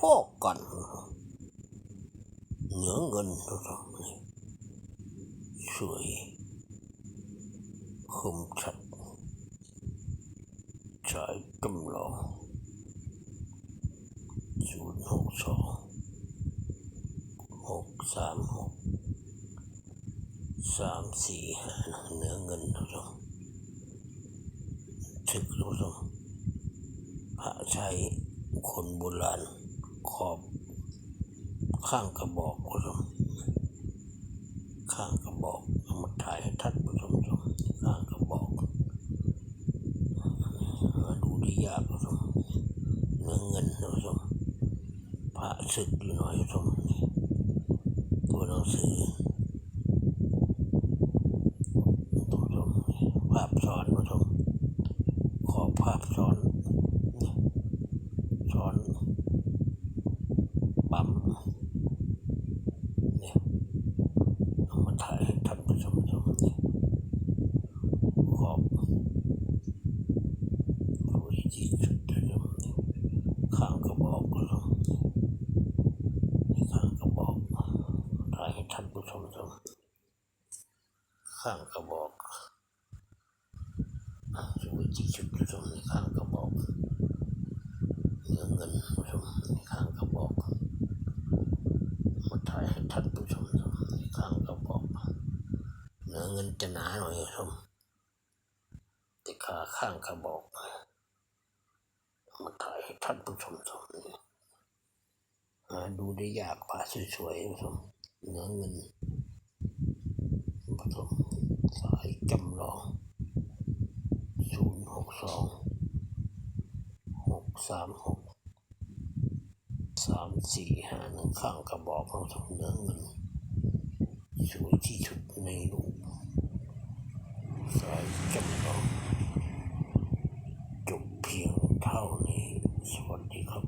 พอกันเหนือเงินทุกท่านนี่สวยคมชัดฉายกำลองศูนย์หกสองหกสามหกสามสี่ห้าเหนือเงินทุกท่านถึกทุกท่านพระชัยคนโบราณ ขอบ ข้างกระบอกผู้ชมข้างกระบอกเอามาถ่ายให้ท่านผู้ชมชมข้างกระบอกหาดูได้ยากผู้ชมเนื้อเงินนะผู้ชมพระศึกอยู่หน่อยผู้ชมตัวหนังสือตัวผู้ชมภาพซ้อนผู้ชมขอบภาพซ้อน ปั๊มเนี่ยเอามาถ่ายให้ท่านผู้ชมชมเนี่ยขอบสวยที่สุดเลยชมนี่ยข้างกระบอกก็ชมนี่ข้างกระบอกถ่ายให้ท่านผู้ชมชมข้างกระบอกสวยที่สุดเลยชมนี่ข้างกระบอกเงินเงินผู้ชมข้างกระบอก ถ่ายให้ท่านผู้ชมชมข้างกระบอกเนื้อเงินจะหนาหน่อยชมแต่ขาข้างกระบอกมาถ่ายให้ท่านผู้ชมชมหาดูได้ยากผ้าสวยๆชมเนื้อเงินผสมสายจำลองศูนย์หกสองหกสามหกามสี่ห้าหนึ่งข้างกระบอกเราทำเนื้อเงินสวยที่สุดในรูปสายจำลองจบเพียงเท่านี้ สวัสดีครับ